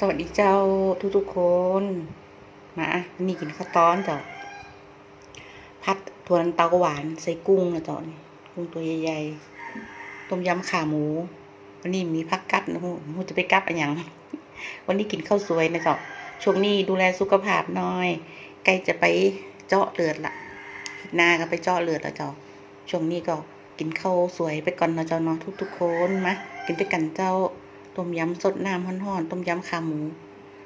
สวัสดีเจ้าทุกๆคน มาวันนี้กินข้าวต้อนเจ้าพัดถั่วลันเตาหวานใส่กุ้งนะเจ้านี่กุ้งตัวใหญ่ๆ ต้มยำขาหมูวันนี้มีพักกัดนะฮู้ฮู้จะไปกัดอะไรอย่างวันนี้กินข้าวสวยนะเจ้าช่วงนี้ดูแลสุขภาพหน่อยใกล้จะไปเจาะเลือดละหน้าก็ไปเจาะเลือดแล้วเจ้าช่วงนี้ก็กินข้าวสวยไปก่อนนะเจ้าเนาะทุกๆคนมากินด้วยกันเจ้า ต้มยำสดน้ำห่อนๆต้มยำขาหมู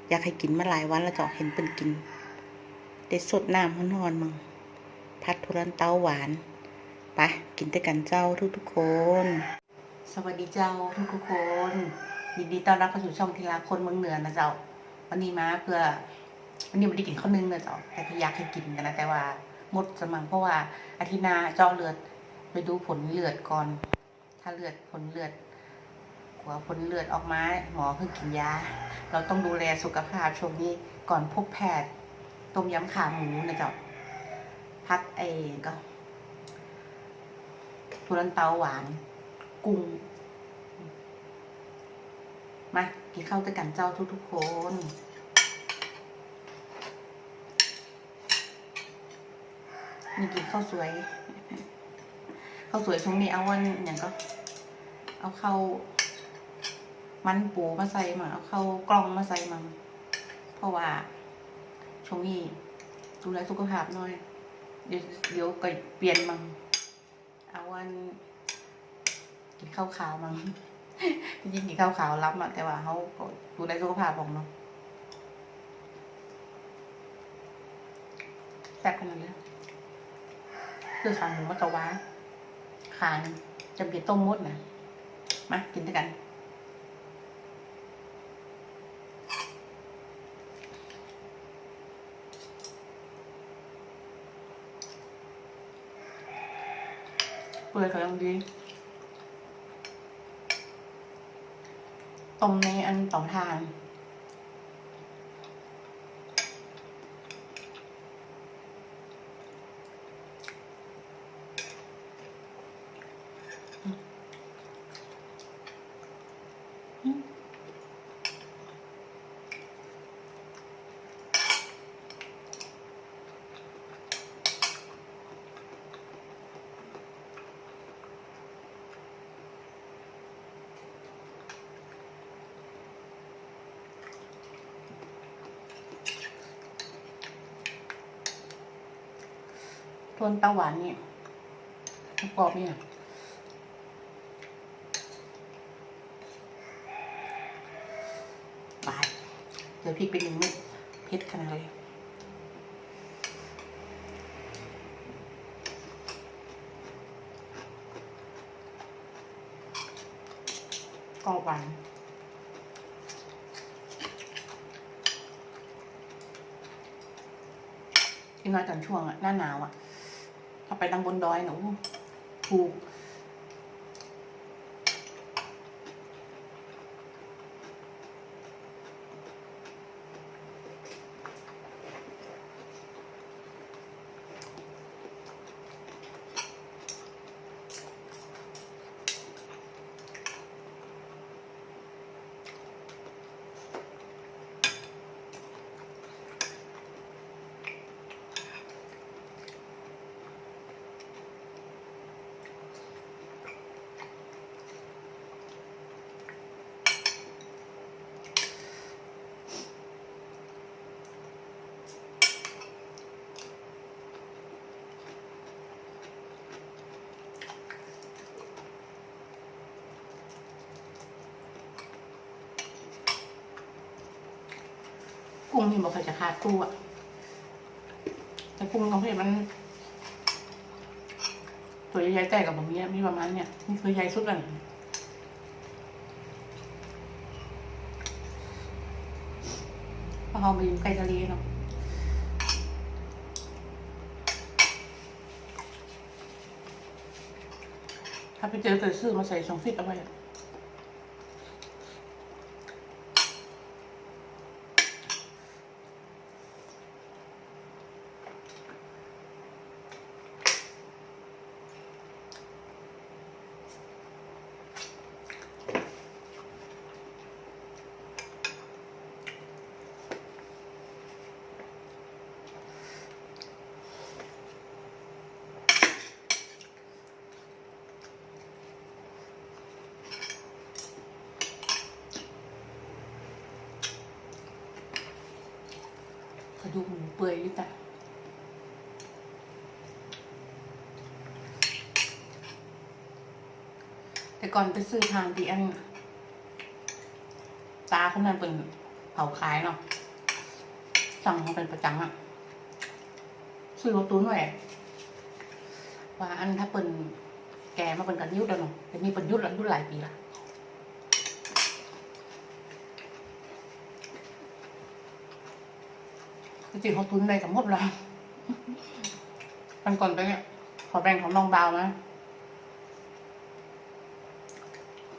อยากให้กินมาหลายวันแล้วเจ้าเห็นเป็นกินได้สดน้ำห่อนๆมั่งพัดทุรันเต้าหวานไปกินด้วยกันเจ้าทุกๆคน สวัสดีเจ้าทุกๆคนยินดีต้อนรับเข้าสู่ช่องทีละคนเมืองเหนือนะเจ้า วันนี้มาเพื่อวันนี้ไม่ได้กินข้าวนึ่งนะเจ้าแต่ก็อยากให้กินกันนะแต่ว่าหมดสมังเพราะว่าอาทิตย์หนาเจ้าเลือดไปดูผลเลือดก่อน ถ้าเลือดผลเลือด กว่าผลเลือดออกมาหมอเพิ่งกินยา เราต้องดูแลสุขภาพช่วงนี้ก่อนพบแพทย์ต้มยำขาหมูนะจ๊ะพักไอ้ก็ทุรันเตาหวาน กุ้งมากินข้าวด้วยกันเจ้าทุกๆคนนี่กินข้าวสวยข้าวสวยช่วงนี้เอาวันอย่างก็ เอาเข้า มันปูมาใส่มาเอาเข้ากล้องมาใส่มาเพราะว่าช่วงนี้ดูแลสุขภาพหน่อย เดี๋ยวเดี๋ยวก็เปลี่ยนมังเอาวันกินข้าวขาวมังจริงๆกินข้าวขาวรับอะแต่ว่าเขาดูแลสุขภาพของเนาะแซ่บขนาดนี้คือขาหมูมัตตะวาขาจำเป็นต้มมดนะมากินด้วยกัน เปื่อยเขายังดีต้มในอันเต่าทาน นตาหวานเนี่ยกรอบเนี่ยบายเดี๋ยวพริกไปหนึ่งเม็ดเผ็ดขนาดเลยกรอบหวานที่น้อยตอนช่วงอะหน้าหนาวอะ ถ้าไปดังบนดอยหนูถูก นี่บอกใครจะขาดตู้อะแต่กุ้งของเพจมัน ตัวใหญ่ๆแต่กับแบบนี้มีประมาณเนี่ยนี่คือใหญ่สุดแล้วนี่เพราะเขาไปอยู่ใกล้ทะเลเนาะถ้าไปเจอเกิดซื้อมาใส่สองฟิตเอาไว้ ดูกหมูเปื่อยอยู่จ้ะแต่ก่อนไปซื้อทางที่อัน ตาคนนั้นเป็นเผาขายเนาะสั่งมาเป็นประจำอะซื้อรถตู้หน่อยว่าอันถ้าเป็นแกมาเป็นกันยุทธแล้วเนาะแต่นี่เป็นยุทธแล้วยุทธหลายปีละ จริงๆเขาทุนได้กับหมดแล้วมันก่อนไปเนี่ยขอแบ่งของน้องดาวนะ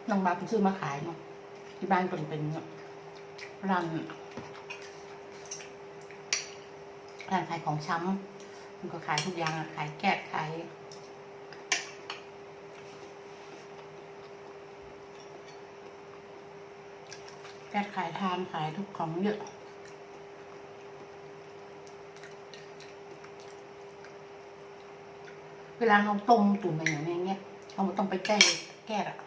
น้องดาวเป็นซื้อมาขายเนาะที่บ้านเป็นเป็นร้านร้านขายของช้ำมันก็ขายทุกอย่างขายแก้ขายแก้ขายทานขายทุกของเยอะ วลาเราต้มตุ๋นอะไรอย่างเงี้ยเราต้องไปแก้แก้อะ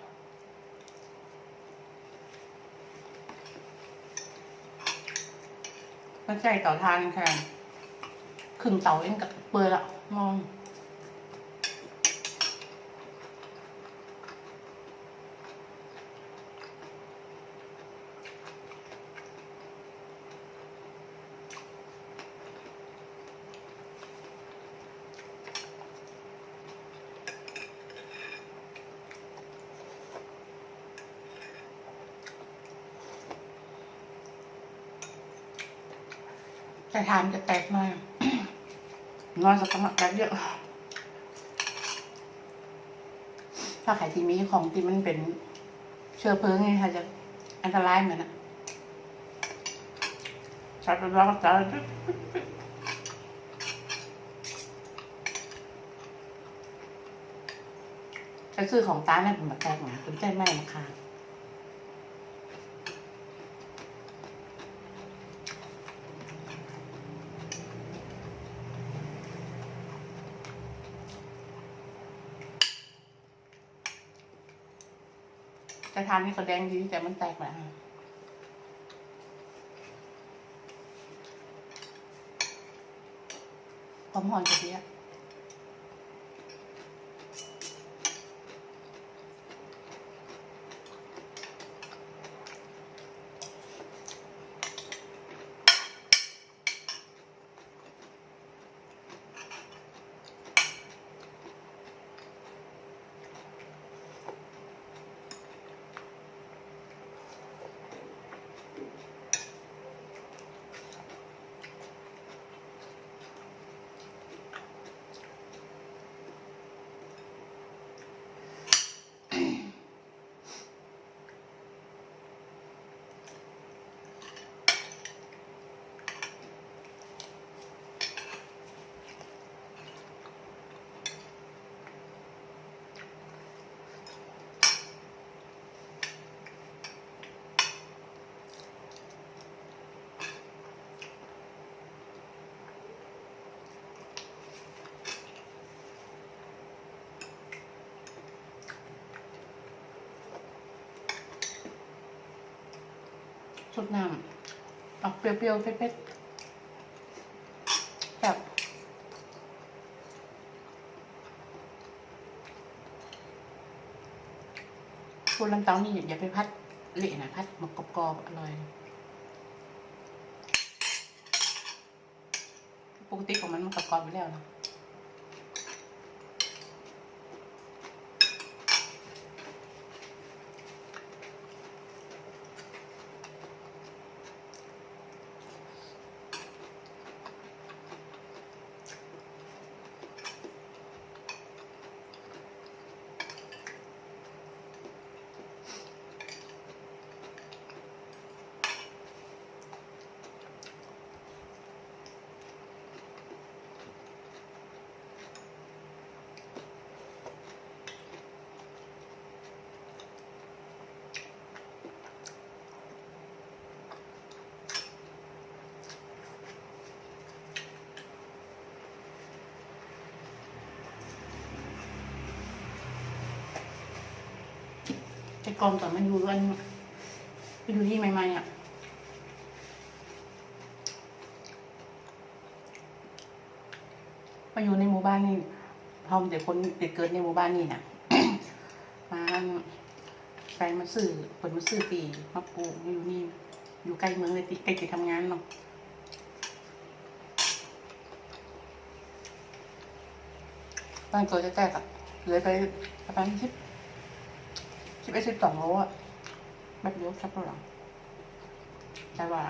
ก็ใช่ต่อทานค่ะครึ่งเตาเองกับเปิดละมอง แต่ทานจะแตกมากนอนสักพักแป๊บเดียวถ้าไข่ที่มีของที่มันเป็นเชื้อเพลิงไงค่ะจะอันตรายเหมือนอะชัดร้อนจัดจะซื้อของตาเนี่ยผมมาแตกหนะผมใจแม่มาค่ะ แต่ทานนี่ก็แดงดีแต่มันแตกแหละความหอมกะทิอะ ชุดน้ำออกเปรี้ยวๆเผ็ดๆแบบพูดลำเต้านี่อย่าไปพัดเละนะพัดมากรอบๆอร่อยปกติของมันมันกรอบๆไปแล้วนะ กลมแต่มันอยู่อันไปดูที่ใหม่ๆอะมาอยู่ในหมู่บ้านนี่พอมเด็กคนเด็กเกิดในหมู่บ้านนี่น่ะมาแฟนมาซื้อผลมาซื้อปีมาปลูกอยู่นี่ อยู่ใกล้เมืองเลยติใกล้ที่ทำงานเนาะบ้านเกิดจะแตกอะเหลือไปประมาณสิบ สิบเอ็ดสิบสองโลอะแบบเดียวสักหลังแต่ว่า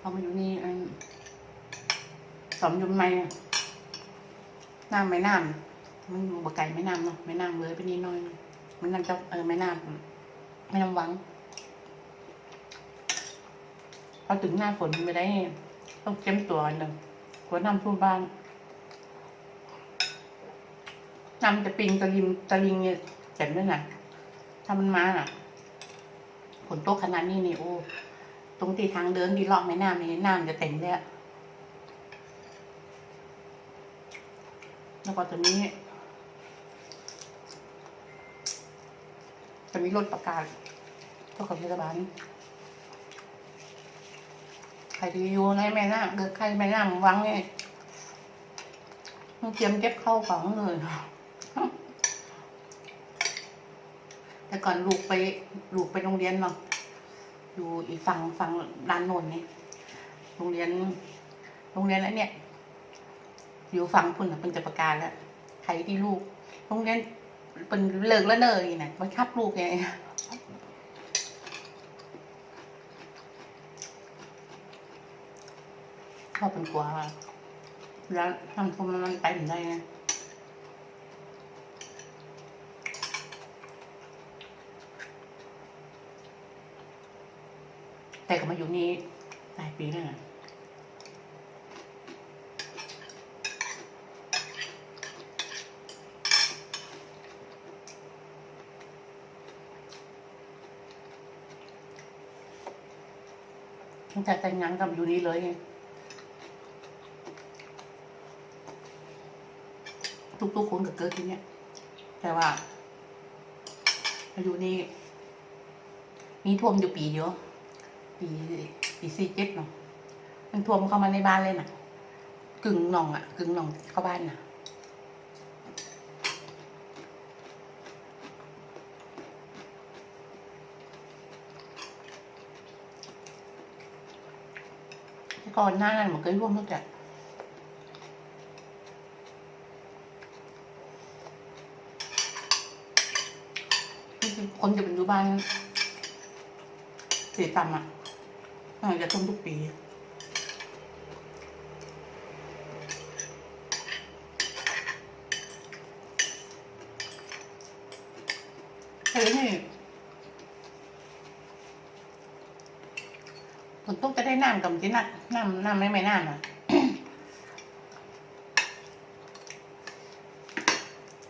พอมาอยู่นี่อันสมยุนไม่น้ำไม่น้ำมันอยู่บกไก่ไม่น้ำเนาะไม่น้ำเลยไปนี่น้อย มันน้ำจะเออไม่น้ำไม่น้ำหวังพอถึงหน้าฝนไม่ได้ ต้องเจ็มตัวอันหนึ่งกลัวน้ำท่วมบ้าน น้ำจะปิงตะลิมตะลิงเนี่ยเจ็บด้วยนะถ้ามันมาอะฝนตกขนาดนี้นี่โอ้ตรงที่ทางเดินที่ลาะแม่น้ำนี่น้ำจะเต็มเลยแล้วก็ตอนนี้จะมีรถประกาศเจ้าของเทศบาลใครที่อยู่ในแม่น้ำเกิดใครแม่น้ำวังเนี่ยต้องเตรียมเก็บเข้าของเลย แต่ ก่อนลูกไปลูกไปโรงเรียนเนาะอยู่อีกฝั่งฝั่งด้านโน้นนี่โรงเรียน โรงเรียนแล้วเนี่ย อยู่ฝั่งพุ่นเพิ่นจะประกาศแล้วใครที่ลูก โรงเรียนเป็นเลิกแล้วเนยนะมันคับลูกไงเข้าเป็นกลัวแล้วทางคุมมันไปถึงได้ไง แต่ก็มาอยู่นี่หลายปีแล้วนะตั้งแต่แต่งงานกับอยู่นี่เลยทุกๆคนก็เกิดที่เนี้ยแต่ว่าอายุนี่มีท่วมอยู่ปีเดียว ปีปีสี่เจ็ดเนาะมันท่วมเข้ามาในบ้านเลยน่ะกึ่งหนองอะ กึ่งหนองเข้าบ้านน่ะก่อนหน้านั้นมันเคยท่วมตั้งแต่คนจะเป็นอยู่บ้านเสียต่ำอะ มันจะท่วมทุกปีเฮ้ยนี่ฝนตกจะได้น้ำกับจีน่ะน้ำน้ำไม่ไม่น้ำอะ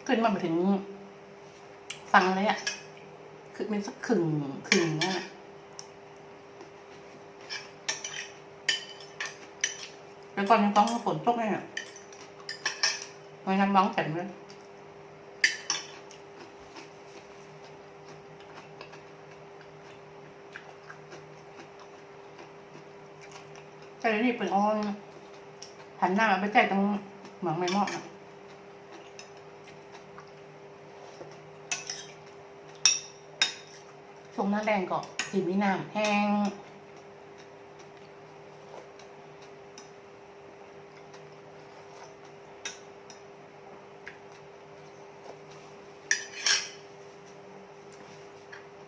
ขึ้นมาถึงฟังเลยอะ คือเป็นสักขึ่งขึ่งนั่นแหละ แล้วก่อนยังต้องฝนตกเนี่ยมันน้ำร้องเต็มเลยแต่เดี๋ยวนี่เป็นออนหันหน้ามาไปใจตรงเหมืองไม่มอกอะช่วงหน้าแดงก็สีมีน้ำแห้ง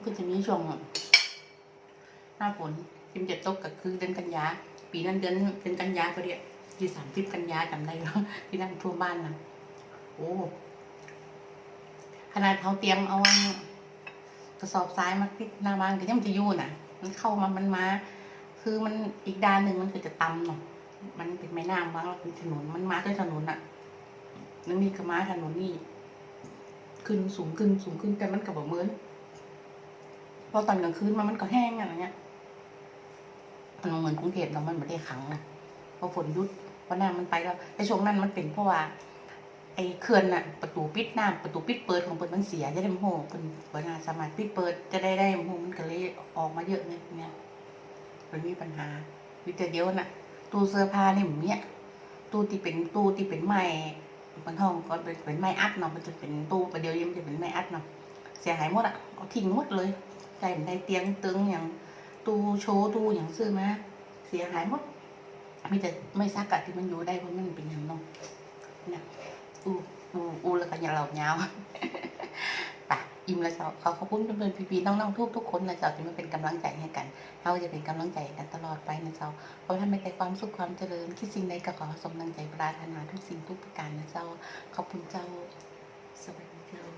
ก็จะมีช่วงหน้าฝนทิมจะตกก็คือเดือนกันยา ปีนั้นเดือนเดือนกันยาก็เดียที่สามสิบกันยาจำได้แล้วที่นั่นทั่วบ้านนะโอ้ขนาดเขาเตรียมเอากระสอบทรายมาติดหน้าบ้านก็ยังจะยู่น่ะ มันเข้ามามันมา คือมันอีกด้านหนึ่งมันก็จะตำเนาะมันเป็นแม่น้ำบ้างแล้วเป็นถนนมันมาด้วยถนนอะนั่นนี่ก็มาถนนนี่ขึ้นสูงขึ้นสูงขึ้นแต่มันกับเหมือน พอตอนกลางคืนมามันก็แห้งอะไรเงี้ยมันเหมือนกรุงเทพเรามันไม่ได้ขังนะพอฝนยุดพอน้ำมันไปแล้วไอ้ช่วงนั้นมันเป็นเพราะว่า ไอ้เขื่อนน่ะ ประตูปิดน้ำประตูปิดเปิดของเปิดมันเสียจะได้มโหเป็นเปิดนาสามารถปิดเปิดจะได้ได้มโหมันก็เลยออกมาเยอะเลยเนี่ยมันมีปัญหาวิแต่เดียวน่ะ ตู้เสื้อผ้านี่หมูเนี่ยตู้ที่เป็นตู้ที่เป็นไม้มันห้องก็เป็นเป็นไม้อัดเนาะมันจะเป็นตู้ประเดี๋ยวนี้มันจะเป็นไม้อัดเนาะเสียหายหมดอะเอาทิ้งหมดเลย ใจมันได้เตียงตึงอย่างตู้โชว์ตู้อย่างซื้อมาเสียหายหมดมีแต่ไม่ซักอะที่มันอยู่ได้เพราะมันเป็นอย่างน้องเนี่ยอูอูอูแล้วก็อย่าเหล่ายาวไปอิ่มแล้วเจ้าขอขอบคุณเพื่อนๆพี่ๆน้องๆทุกทุกคนนะเจ้าที่มาเป็นกำลังใจให้กันเราจะเป็นกำลังใจกันตลอดไปนะเจ้าขอให้มีแต่ความสุขความเจริญคิดสิ่งใดก็ขอสมดังใจปรารถนาทุกสิ่งทุกประการนะเจ้าขอบคุณเจ้าสวัสดีเจ้า